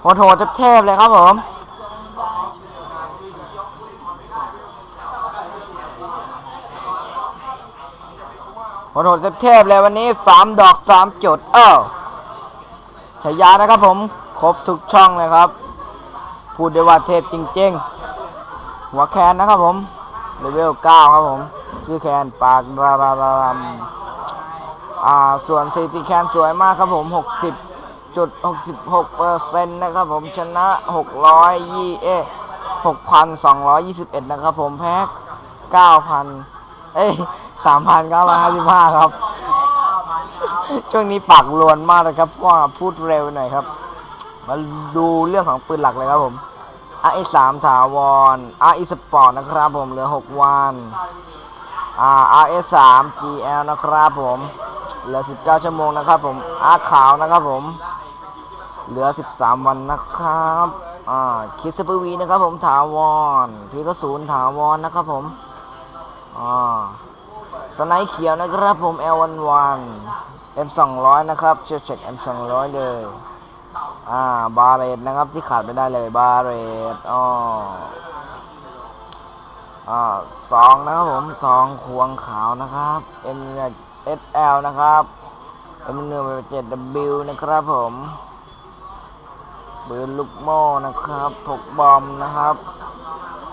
โหโถเทพเลยครับผมโหโถเทพเลยวันนี้สามดอกสามจุด เออฉายานะครับผม ครบทุกช่องเลยครับ พูดได้ว่าเทพจริง ๆ หัวแคนนะครับผมเลเวลเก้าครับผมชื่อแคนปากรารารามอ่าส่วนสถิติแคนสวยมากครับผมหกสิบ 66.66%นะครับผมชนะ 620เอ๊6,221 นะครับผมแพ้9,000 เอ้ย3,955 ครับ ช่วงนี้ปากลวนมากนะครับก็พูดเร็วหน่อยครับ มาดูเรื่องของปืนหลักเลยครับผม RE 3ถาวร RE Sport นะครับผมเหลือ 6 วันอ่า RS 3 GL นะครับผม เหลือ 19 ชั่วโมงนะครับผมอาขาวนะครับผม เหลือ 13 วันนะครับอ่าคิสเปอร์วีนะครับผมถาวรพีก็ศูนย์ถาวรนะครับผมอ่าสไนด์เขียวนะครับผม L11 M200 นะครับเช็คเช็ค M200 เลยอ่าบาเรตนะครับที่ขาดไม่ได้เลยบาเรตอ๋ออ่าสองนะครับผมสองควงขาวนะครับ M SL นะครับ M หนึ่งเจ็ด W นะครับผม ปืนลูกโม่นะครับถกบอมนะครับ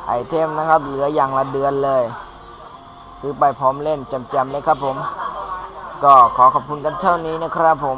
ไอเทมนะครับ เหลืออย่างละเดือนเลย ซื้อไปพร้อมเล่นจำๆเลยครับผม ก็ขอขอบคุณกันเท่านี้นะครับผม